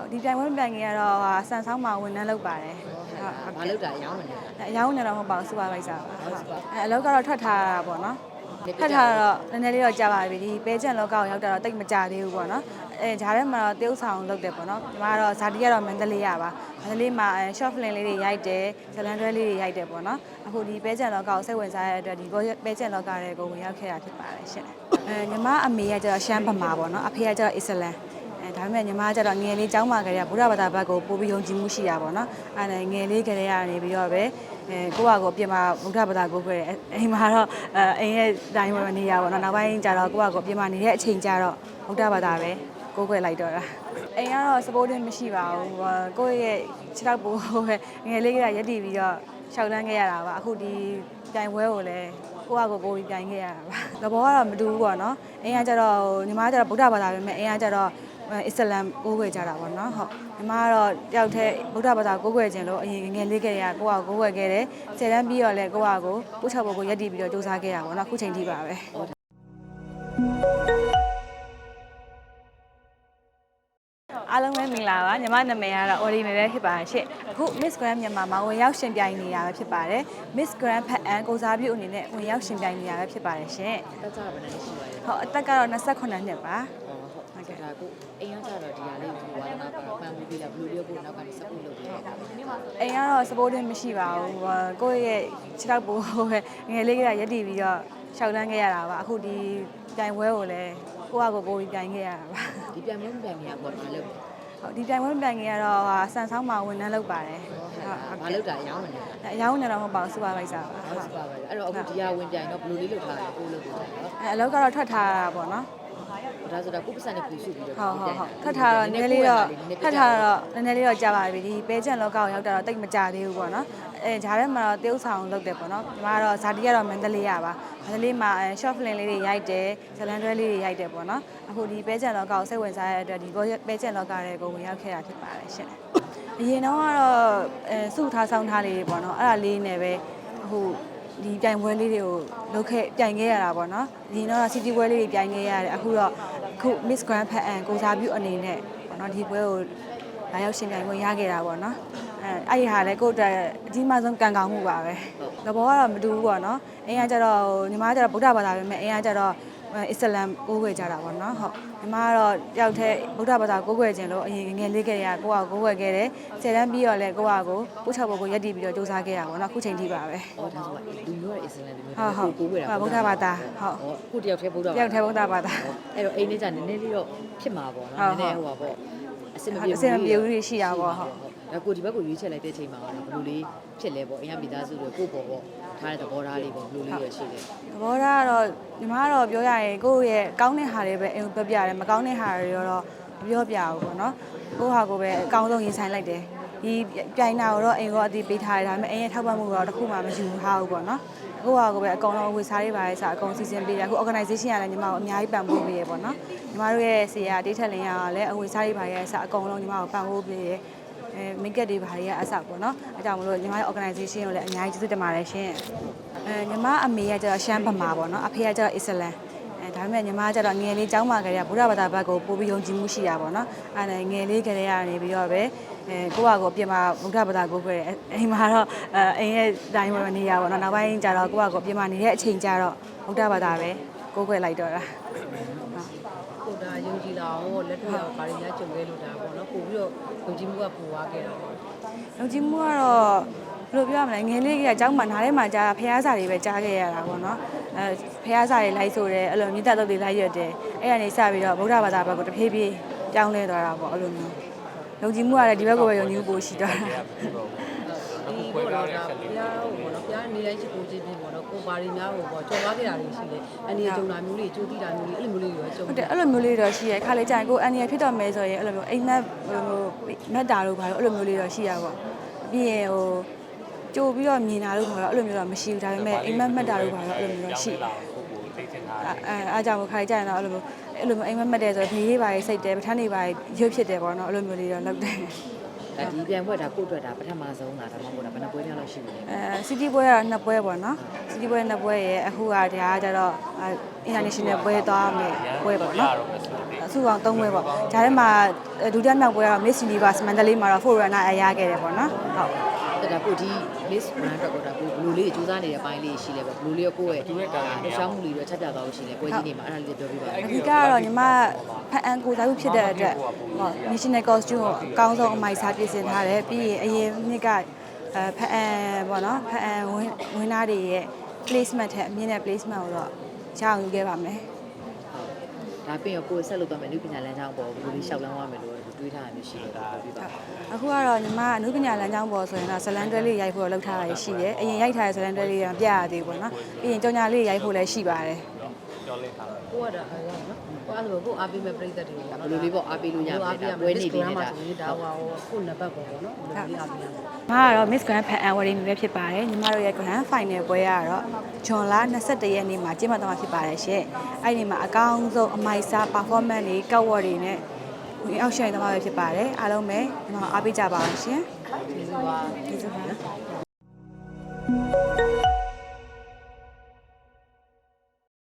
ဟုတ်ဒီပြိုင်ပွဲပြိုင်ငယ်ကတော့ဟာဆန်ဆောင်မှာဝန်ထမ်းလုပ်ပါတယ်ဟုတ်ဘာလို့တာရောင်းမလဲအရောင်းနေတော့မဟုတ်ပါဘူးစူပါဗိုက်ဆာပါဟုတ်စူပါအဲအလုပ်ကတော့ထွက်ထားတာပေါ့နော်ထွက်ထားတော့နည်းနည်းလေးတော့ကြာပါပြီဒီပဲကျန်လောကကိုရောက်တာတော့တိတ်မကြသေးဘူးပေါ့နော်အဲဂျားထဲမှာတော့တရုပ်ဆောင်လုပ်တယ်ပေါ့နော်ဒီမှာတော့ဇာတိကတော့မန္တလေးရပါမန္တလေးမှာ short film လေးတွေရိုက်တယ်ဇလန်တွဲလေးတွေရိုက်တယ်ပေါ့နော်အခုဒီပဲကျန်လောကကိုစိတ်ဝင်စားရတဲ့အတွက်ဒီပဲကျန်လောကတွေကိုဝင်ရောက်ခဲ့တာဖြစ်ပါတယ်ရှင်အဲညီမအမေကကျတော့ရှမ်းဗမာပေါ့နော်အဖေကကျတော့အစ္စလမ်အဲ ဒါပေမဲ့ညီမကကျတော့ငယ်လေးကျောင်းမှာကလေးကဘုရားဘာသာဘက်ကိုပို့ပြီးယုံကြည်မှုရှိတာပေါ့နော်အဲဒါငယ်လေးကလေးကနေပြီးတော့ပဲအဲကိုယ့်ဘာကိုအပြင်မှာဘုရားဘာသာကိုကိုယ်ရဲ့အိမ်မှာတော့အဲအိမ်ရဲ့တိုင်းမှာနေရပါတော့နောက်ပိုင်းကျတော့ကိုယ့်ဘာကိုအပြင်မှာနေတဲ့အချိန်ကျတော့ဘုရားဘာသာပဲကိုယ်ကိုယ်လိုက်တော့တာအိမ်ကတော့ supporting မရှိပါဘူးဟိုကိုယ့်ရဲ့ခြေထောက်ပိုးပဲငယ်လေးကရက်တည်ပြီးတော့ရှောက်လန်းခဲ့ရတာပါအခုဒီပြိုင်ပွဲကိုလည်းကိုယ့်ဟာကိုယ်ကိုယ်ပြိုင်ခဲ့ရတာပါသဘောကတော့မတူဘူးပေါ့နော်အိမ်ကကျတော့ညီမကကျတော့ဗုဒ္ဓဘာသာပဲမဲ့အိမ်ကကျတော့ အစ္စလမ်ကိုးကွယ်ကြတာပေါ့နော်ဟုတ်ညီမကတော့တယောက်တည်းဗုဒ္ဓဘာသာကိုးကွယ်ခြင်းလို့အရင်ငယ်လေးကလေးကကိုယ့်ဟာကိုးကွယ်ခဲ့တယ်ဆယ်တန်းပြီးတော့လည်းကိုယ့်ဟာကိုပုချဘုတ်ကိုရက်တည်ပြီးတော့စူးစမ်းခဲ့ရပါပေါ့နော်အခုချိန်ထိပါပဲအားလုံးပဲမင်္ဂလာပါညီမနာမည်ကတော့ Ordinary ပဲဖြစ်ပါရှင့်အခု Miss Grand မြန်မာမှာဝင်ရောက်ရှင်ပြိုင်နေရပဲဖြစ်ပါတယ် Miss Grand ဖတ်အန်ကိုစားပြုအနေနဲ့ဝင်ရောက်ရှင်ပြိုင်နေရပဲဖြစ်ပါတယ်ရှင်တက်ကြပါနဲ့ရှိပါရဲ့ဟုတ်အသက်ကတော့28နှစ်ပါဟုတ်ကဲ့ ဒါကိုအိမ်ရောက်ကြတော့ဒီဟာလေးကိုဝါသနာပါပန်းပြီးလာဘလူးလေးကိုနောက်ကနေစပ်ဖို့လုပ်ပြီးတော့အိမ်ကတော့ supporting မရှိပါဘူးဟိုကိုယ့်ရဲ့ခြေထောက်ပိုးပဲငယ်လေးကရက်တည်ပြီးတော့ရှောက်လန်းခဲ့ရတာပါအခုဒီပြိုင်ပွဲကိုလည်းကိုယ့်ဟာကိုယ်ကိုယ်ပြိုင်ခဲ့ရတာပါဒီပြန်မလို့ပြန်နေရပေါ့မလုပ်ဟုတ်ဒီပြိုင်ပွဲပြိုင်ငယ်ကတော့ဟာဆန်ဆောင်မှာဝန်ထမ်းလုပ်ပါတယ်ဘာလို့တာရောင်းမလဲအရောင်းနေတော့မဟုတ်ပါဘူးစူပါဗိုက်ဆာပါဟုတ်စပါပါအဲ့တော့အခုဒီဟာဝင်ပြန်တော့ဘလူးလေးလုပ်ထားတယ်ကိုလုပ်ထားတယ်နော်အဲအလုပ်ကတော့ထွက်ထားတာပေါ့နော် ဒါဆိုတော့ကိုပတ်စံနဲ့ပူစုပြီးတော့ဟုတ်ဟုတ်ဟုတ်ထွက်ထားတော့နည်းနည်းလေးတော့ထွက်ထားတော့နည်းနည်းလေးတော့ကြာပါပြီဒီပဲကျန်လောကကိုရောက်တာတော့တိတ်မကြသေးဘူးပေါ့နော်အဲဂျားထဲမှာတော့တရုပ်ဆောင်လုပ်တယ်ပေါ့နော်ဒီမှာတော့ဇာတိကတော့မန္တလေးရပါမန္တလေးမှာ short film လေးတွေရိုက်တယ်ဇလန်တွဲလေးတွေရိုက်တယ်ပေါ့နော်အခုဒီပဲကျန်လောကကိုစိတ်ဝင်စားရတဲ့အတွက်ဒီပဲကျန်လောကတွေကိုဝင်ရောက်ခဲ့တာဖြစ်ပါတယ်ရှင်အရင်တော့ကတော့အဲစုထားဆောင်ထားလေးတွေပေါ့နော်အဲ့ဒါလေးနဲ့ပဲအခု ဒီပြိုင်ပွဲလေးတွေကိုလုပ်ခဲ့ပြိုင်ခဲ့ရတာပေါ့နော်ဒီတော့ city ပွဲလေးတွေပြိုင်ခဲ့ရတယ်အခုတော့အခု Miss Grand Fan အန်ကိုစားပြုအနေနဲ့ပေါ့နော်ဒီပွဲကိုလာရောက်ရှင်ပြိုင်ခွင့်ရခဲ့တာပေါ့နော်အဲအဲ့ဒီဟာလည်းကိုယ့်အတွက်အကြီးမားဆုံးကံကောင်းမှုပါပဲသဘောကတော့မတူဘူးပေါ့နော်အင်းကကျတော့ညီမကကျတော့ဗုဒ္ဓဘာသာပဲမဲ့အင်းကကျတော့ အစ္စလမ်ကိုးကွယ်ကြတာပေါ့နော်ဟုတ်ညီမကတော့တယောက်တည်းဗုဒ္ဓဘာသာကိုးကွယ်ခြင်းလို့အရင်ငယ်လေးကလေးကကိုယ့်ဟာကိုးကွယ်ခဲ့တယ်ဆယ်တန်းပြီးတော့လည်းကိုယ့်ဟာကိုပုချဘုတ်ကိုရက်တည်ပြီးတော့စူးစမ်းခဲ့ရပါတော့အခုချိန်ထိပါပဲဟောဒါဆိုလူမျိုးရဲ့အစ္စလမ်လူမျိုးဟုတ်ဟုတ်ကိုကိုွယ်တာဗုဒ္ဓဘာသာဟုတ်ဟောခုတယောက်တည်းဗုဒ္ဓဘာတယောက်တည်းဗုဒ္ဓဘာသာအဲ့တော့အိမ်လေးကနည်းနည်းလေးတော့ဖြစ်မှာပေါ့ဟုတ်နော်ဟုတ်နည်းနည်းဟိုပါပေါ့အစင်မပြေအဆင်မပြေဘူးတွေရှိတာပေါ့ဟုတ် ဒါကိုဒီဘက်ကိုရွေးချက်လိုက်တဲ့အချိန်မှာတော့ဘယ်လိုလေးဖြစ်လဲပေါ့အရင်မိသားစုတွေကိုပေါ့ပေါ့ထားတဲ့သဘောထားလေးပေါ့ဘယ်လိုလေးရရှိလဲသဘောထားကတော့ညီမကတော့ပြောရရင်ကိုယ့်ရဲ့ကောင်းတဲ့ဟာတွေပဲအင်းပြပြတယ်မကောင်းတဲ့ဟာတွေတော့မပြောပြဘူးပေါ့နော်ကိုယ့်ဟာကိုယ်ပဲအကောင်းဆုံးရင်ဆိုင်လိုက်တယ်ဒီပြိုင်တာကိုတော့အိမ်ကအတိပေးထားတယ်ဒါပေမဲ့အိမ်ရဲ့ထောက်ပံ့မှုကတော့တစ်ခုမှမယူထားဘူးပေါ့နော်ကိုယ့်ဟာကိုယ်ပဲအကောင်လုံးဝေစားရေးပါလေစအကုန်စီစဉ်ပေးတယ်အခု organization ကလည်းညီမကိုအများကြီးပံ့ပိုးပေးရပေါ့နော်ညီမတို့ရဲ့ဆီယာဒေးထက်လင်းရကလည်းအဝေစားရေးပါရဲ့စအကုန်လုံးညီမကိုပံ့ပိုးပေးရ အဲမိတ်ကက်တွေဘာတွေကအဆောက်ပေါ့နော်အဲကြောင့်မလို့ညီမရဲ့ organization ကိုလည်းအများကြီးကျေးဇူးတင်ပါတယ်ရှင်အဲညီမအမေကကျတော့ရှမ်းဗမာပေါ့နော်အဖေကကျတော့အစ္စလမ်အဲဒါပေမဲ့ညီမကကျတော့ငယ်လေးကျောင်းမှာကလေးကဘုရားဘာသာဘက်ကိုပို့ပြီးယုံကြည်မှုရှိတာပေါ့နော်အဲဒါငယ်လေးကလေးကနေပြီးတော့ပဲအဲကိုယ့်ဟာကိုယ်အပြင်မှာဘုရားဘာသာကိုကိုယ်ရဲ့အိမ်မှာတော့အဲအိမ်ရဲ့တိုင်းမှာနေရပါတော့နောက်ပိုင်းကျတော့ကိုယ့်ဟာကိုယ်အပြင်မှာနေတဲ့အချိန်ကျတော့ဘုရားဘာသာပဲကိုယ်ကိုယ်လိုက်တော့တာကိုဒါယုံကြည်လာအောင်လက်တွေ့အောင်ဗာရင်းများကြုံခဲ့လို့ဒါပေါ့နော် ပို့ပြီးတော့ယုံကြည်မှုကပိုသွားခဲ့တာပေါ့ယုံကြည်မှုကတော့ဘယ်လိုပြောရမလဲငယ်လေးကကျောင်းမှာနားထဲမှာကြားဖះစာတွေပဲကြားခဲ့ရတာပေါ့နော်အဲဖះစာတွေလိုက်ဆိုတယ်အဲ့လိုမြစ်တက်တုတ်တွေလိုက်ရွက်တယ်အဲ့ကနေစပြီးတော့ဗုဒ္ဓဘာသာဘက်ကိုတဖြည်းဖြည်းပြောင်းလဲသွားတာပေါ့အဲ့လိုမျိုးယုံကြည်မှုကလည်းဒီဘက်ကိုပဲယုံကြည်မှုပိုရှိတော့တာ ဒီပေါ့နော်ဒါဘုရားဟိုပေါ့နော်ဘုရားနေတိုင်းရှိကိုကြည့်ပြီးပေါ့နော်ကိုဗာရင်းများဟိုပေါ့ကြော်သွားခဲ့တာတွေရှိတယ်အနေကြုံတာမျိုးတွေကြိုးတိတာမျိုးတွေအဲ့လိုမျိုးလေးတွေရောကြုံဟုတ်တယ်အဲ့လိုမျိုးလေးတော့ရှိရခါလေးကြာရင်ကိုအန်ရဖြစ်တော့မယ်ဆိုရင်အဲ့လိုမျိုးအိမ်မက်ဟိုမက်တာတို့ဘာလို့အဲ့လိုမျိုးလေးတော့ရှိရပါပြီးရင်ဟိုကြိုပြီးတော့မြင်တာလို့ခေါ်တော့အဲ့လိုမျိုးတော့မရှိဘူးဒါပေမဲ့အိမ်မက်မက်တာတို့ဘာလို့အဲ့လိုမျိုးတော့ရှိတယ်အဲအားကြောင့်ခါကြရင်တော့အဲ့လိုမျိုးအဲ့လိုမျိုးအိမ်မက်မက်တယ်ဆိုတော့ဘေးလေးပါရေးစိတ်တယ်ပထန်းတွေပါရွတ်ဖြစ်တယ်ပေါ့နော်အဲ့လိုမျိုးလေးတော့လုပ်တယ်အ ဒါဒီပြိုင်ပွဲဒါကိုယ့်အတွက်ဒါပထမဆုံးလားဒါမှမဟုတ်ဒါဘယ်နှပွဲများလို့ရှိပြီလဲအဲစီတီပွဲကတော့နှစ်ပွဲပေါ့နော်စီတီပွဲနှစ်ပွဲရဲ့အခုကဒါကကြတော့အဲ international ပွဲသွားမယ်ပွဲပေါ့နော်အစုအောင်၃ပွဲပေါ့ဒါထဲမှာဒုတိယမြောက်ပွဲကတော့ Miss Universe မန္တလေးမှာတော့4 runner အရခဲ့တယ်ပေါ့နော်ဟုတ်ဒါကိုဒီ Miss Brand တော့ကိုဒါကိုဘလူးလေးစူးစမ်းနေတဲ့ပိုင်းလေးရှိလဲပေါ့ဘလူးလေးကိုယ့်ရဲ့လှူရှားမှုလေးတော့ချက်ပြသွားလို့ရှိလဲပွဲကြီးနေမှာအဲ့ဒါလေးပြောပြပါအဓိကကတော့ညီမ ဖန်အန်ကိုစားမှုဖြစ်တဲ့အတွက်ဟော national costume ကိုအကောင်းဆုံးအမိုက်စားပြင်ဆင်ထားတယ်ပြီးရင်အရင်နှစ်ကအဲဖန်အန်ပေါ့နော်ဖန်အန်ဝင်းဝင်းသားတွေရဲ့ placement ထက်အမြင့်တဲ့ placement ကိုတော့ရအောင်ယူခဲ့ပါမယ်ဒါပြင်ရောကိုယ်ဆက်လုပ်သွားမယ်လူပညာလမ်းကြောင်းပေါ်ဘလူးလေးရှောက်လန်းသွားမယ်လို့တွေးထားရမျိုးရှိတယ်ဒါပြောပြပါအခုကတော့ညီမအနုပညာလမ်းကြောင်းပေါ်ဆိုရင်တော့ဇလန်တွဲလေးရိုက်ဖို့လုပ်ထားရရှိတယ်အရင်ရိုက်ထားတဲ့ဇလန်တွဲလေးကမပြရသေးဘူးပေါ့နော်ပြီးရင်ကြောင်ညာလေးရိုက်ဖို့လည်းရှိပါတယ်ကိုကဒါအဲနော် ကိုအဲ့လိုကိုအားပေးမဲ့ပြိသက်တွေကိုဘလူးလေးပေါ့အားပေးလို့ရမယ်ဒါပွဲနေပြီနေတာဒါဟောကိုနံပါတ်ပေါ့နော်ဘယ်လိုအားပေးရမလဲ။မကတော့ Miss Grand Fan Award တွေပဲဖြစ်ပါတယ်။ညီမတို့ရဲ့ Grand Final ပွဲကတော့ဂျွန်လ22ရက်နေ့မှာကျင်းပသွားမှာဖြစ်ပါတယ်ရှင်။အဲ့ဒီမှာအကောင်းဆုံးအမိုက်စား performance တွေကောက်ဝတ်တွေနဲ့ဝင်အောက်ရှိုင်သွားမှာပဲဖြစ်ပါတယ်။အားလုံးပဲဒီမှာအားပေးကြပါအောင်ရှင်ကျေးဇူးပါ။ကျေးဇူးပါ